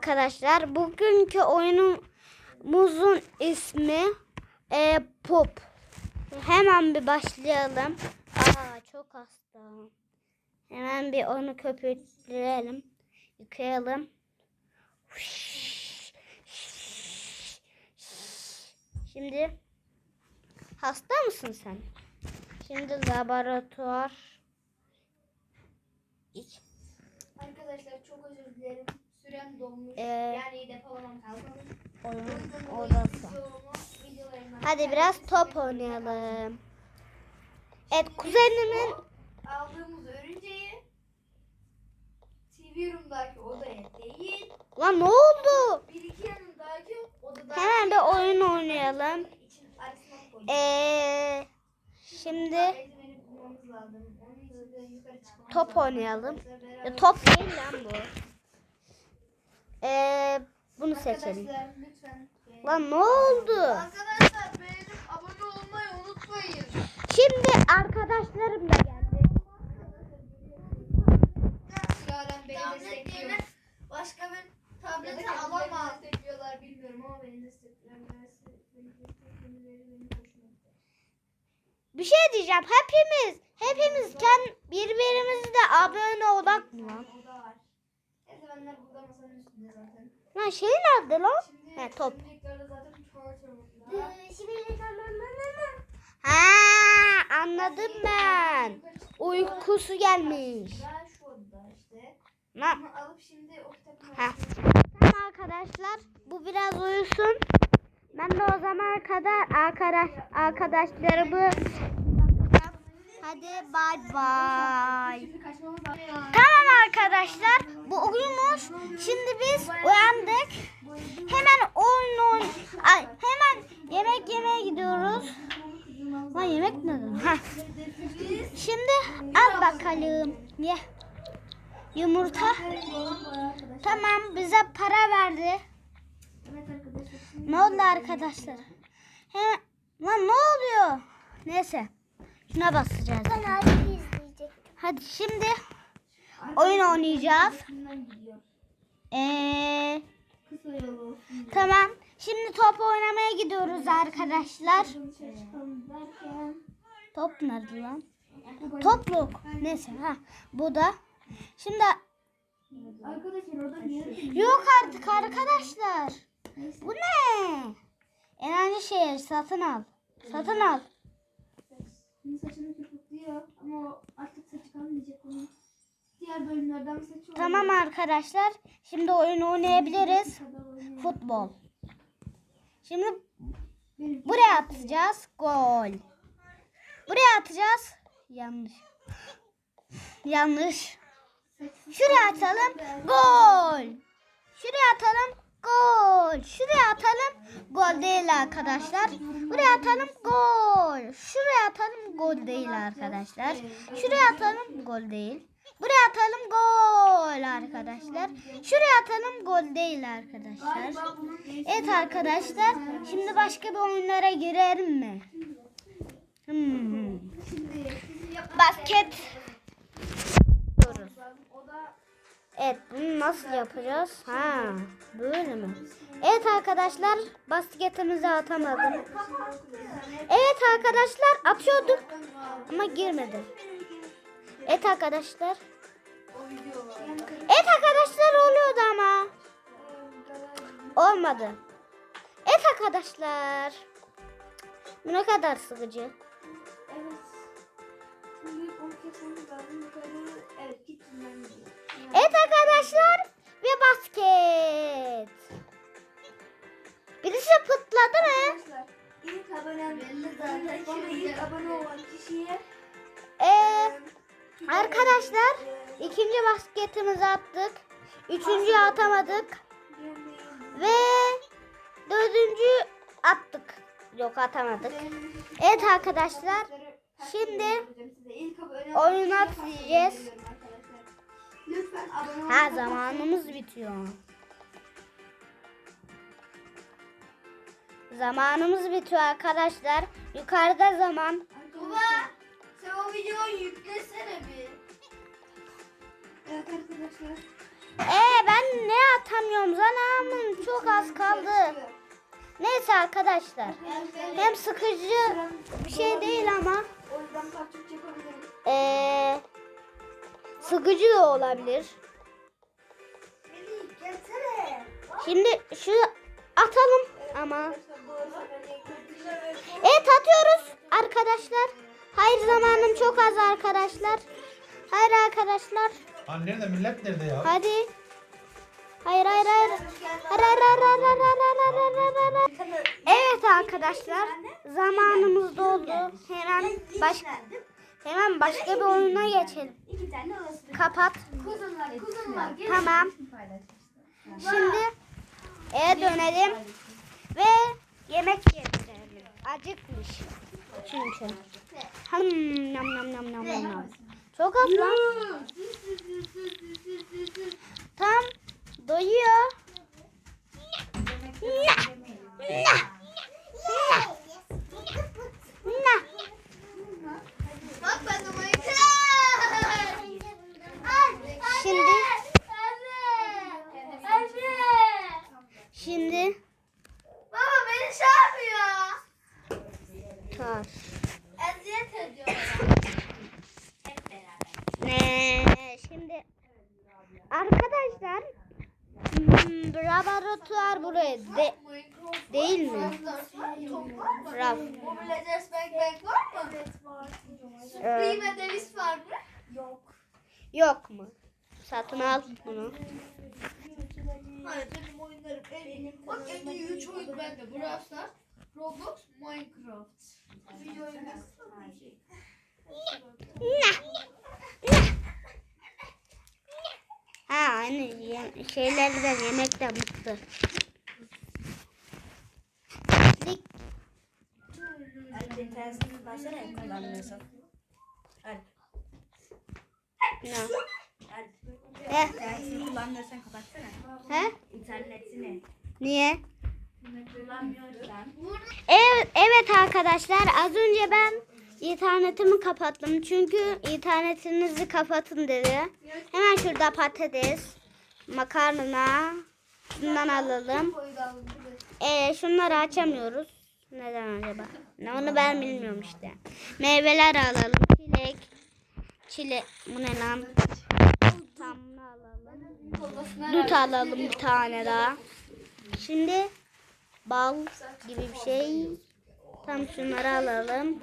Arkadaşlar bugünkü oyunumuzun ismi e, Pop. Hemen bir başlayalım. Aa çok hasta. Hemen bir onu köpürtleyelim. Yıkayalım. Şimdi hasta mısın sen? Şimdi laboratuvar. İç. Arkadaşlar çok özür dilerim. Sürem dolmuş. Ee, yani depolamam kalmadı. Oyun odası. Hadi biraz top oynayalım. Evet kuzenimin aldığımız örümceği TV Room'daki odaya değil, lan ne oldu? bir iki yanındaki odada Hemen bir oyun oynayalım. için arasına koyduk. Ee, şimdi top oynayalım. Ya, top değil lan bu. Ee, bunu seçelim. Arkadaşlar lütfen. e, Lan ne oldu? Arkadaşlar beğenip abone olmayı unutmayın. Şimdi arkadaşlarım da geldi. Yaren beni destekliyor. Başka bir tableti alamam. destekliyorlar bilmiyorum ama beni destekliyorlar. Bir şey diyeceğim. Hepimiz, hepimiz kend birbirimizle abone olak mı lan? O da var. Eldivenler burada masanın üstünde Lan şey nerede lan? Şimdi He, top. Ha anladım ben. Uykusu gelmiş. Kitabın Ha. Tamam arkadaşlar bu biraz uyusun. Ben de o zamana kadar arkadaş arkadaşlarımı Hadi bay bay. Tamam arkadaşlar bu uyumuş. Şimdi biz uyandık. Hemen oyun oyn Ay, hemen yemek yemeye gidiyoruz. Lan yemek ne? Ha. Şimdi al bakalım. Ye. Yumurta. Tamam bize para verdi. Ne oldu arkadaşlar? He, lan ne oluyor? Neyse. Şuna basacağız. Ben abi izleyecektim. Hadi şimdi oyun oynayacağız. Ee, tamam. Şimdi top oynamaya gidiyoruz arkadaşlar. Top nerede lan? Bu Topluk. Neyse ha. Bu da. Şimdi yok artık arkadaşlar. Bu ne? Enerji şehir satın al. Satın al. Bunun saçını köpüklüyor ama o artık saçı kalmayacak onun. Diğer bölümlerden saçı. Tamam arkadaşlar. Şimdi oyun oynayabiliriz. Futbol. Şimdi buraya atacağız. Gol. Buraya atacağız. Yanlış. Yanlış. Şuraya atalım. Gol. Şuraya atalım. Gol. Şuraya atalım. Gol değil arkadaşlar. Buraya atalım. Gol. Şuraya atalım. Gol değil arkadaşlar. Şuraya atalım. Gol değil. Buraya atalım. Gol arkadaşlar. Şuraya atalım. Gol değil arkadaşlar. Evet arkadaşlar. Şimdi başka bir oyunlara girelim mi? Hmm. Basket. lazım. O da Evet bunu nasıl yapacağız? Ha böyle mi? Evet arkadaşlar basketimizi atamadım. Evet arkadaşlar atıyorduk ama girmedi. Evet arkadaşlar. Evet arkadaşlar oluyordu ama. Olmadı. Evet arkadaşlar. Bu ne kadar sıkıcı. Evet. Şimdi lazım. Evet. Evet arkadaşlar ve basket. Birisi pıtladı mı? İlk abone belli zaten. Bana ilk abone olan kişiye Ee, arkadaşlar ikinci basketimizi attık. Üçüncüyü atamadık. Ve dördüncü attık. Yok atamadık. Evet arkadaşlar. Şimdi oyuna atlayacağız. Lütfen abone olmayı Ha zamanımız bitiyor. Zamanımız bitiyor arkadaşlar. Yukarıda zaman. Baba sen o videoyu yüklesene bir. Evet arkadaşlar. Ee ben ne atamıyorum zamanım çok az kaldı. Neyse arkadaşlar. Hem sıkıcı bir şey değil ama O yüzden parçacık yapabilirim. ee, sıkıcı da olabilir. Şimdi şu atalım ama. Evet atıyoruz arkadaşlar. Hayır zamanım çok az arkadaşlar. Hayır arkadaşlar. Lan nerede millet nerede ya? Hadi. Hayır hayır hayır. Hayır hayır hayır hayır hayır hayır hayır hayır hayır hayır. Evet arkadaşlar zamanımız doldu. Hemen baş hemen başka bir oyuna geçelim. İki tane orası. Kapat. Kuzenler. gelin. Tamam. Şimdi eve dönelim ve yemek getirelim. Acıkmış çünkü. Hmm, nam nam nam nam nam. Çok az lan. Tam doyuyor. Na. Bak ben de Minecraft. Şimdi şimdi Baba beni çağırmıyor. tar. Eziyet ediyor. Hep beraber. Ne? Şimdi arkadaşlar hmm, buraya de, değil mi? Raf. Bang Bang var mı? Evet var. Ee, Prime Davis var mı? Yok. yok mu? Satın al bunu. Hayır benim oyunlarım en Bak en iyi 3 oyun bende. Brawl Stars, Roblox, Minecraft. Video oyunu. Ha hani ye- şeylerden yemek de mutlu. Alp internetini başlasana kullanmıyorsun. Alp. Ne? Alp. He? İnternetini kullanmıyorsan kapatsana. He? İnternetini Niye? kullanmıyorsan. Evet, evet arkadaşlar az önce ben internetimi kapattım. Çünkü internetinizi kapatın dedi. Hemen şurada patates, makarna, bundan alalım. Ee, şunları açamıyoruz. Neden acaba? Ne onu ben bilmiyorum işte. Meyveler alalım. Çilek. Çilek. Bu ne lan? Tam bunu alalım. Dut alalım bir tane daha. Şimdi bal gibi bir şey. Tam şunları alalım.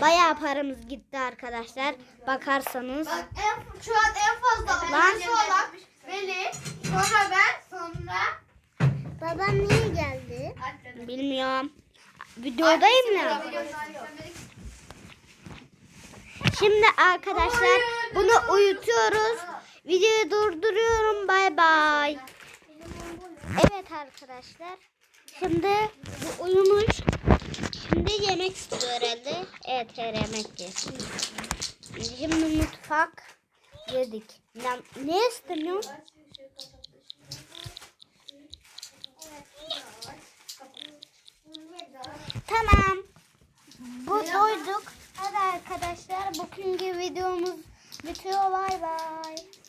Bayağı paramız gitti arkadaşlar. Bakarsanız. Bak en, şu an en fazla Lan. olan Melih, sonra ben, sonra Babam niye geldi? Bilmiyorum. Videodayım ya. Şimdi arkadaşlar bunu uyutuyoruz. Videoyu durduruyorum. Bay bay. Evet arkadaşlar. Şimdi bu uyumuş. Şimdi yemek istiyor herhalde. Evet her yemek yesin. Şimdi mutfak yedik. Ne, ne istemiyor? Tamam. Bu doyduk. Hadi arkadaşlar bugünkü videomuz bitiyor. Bay bay.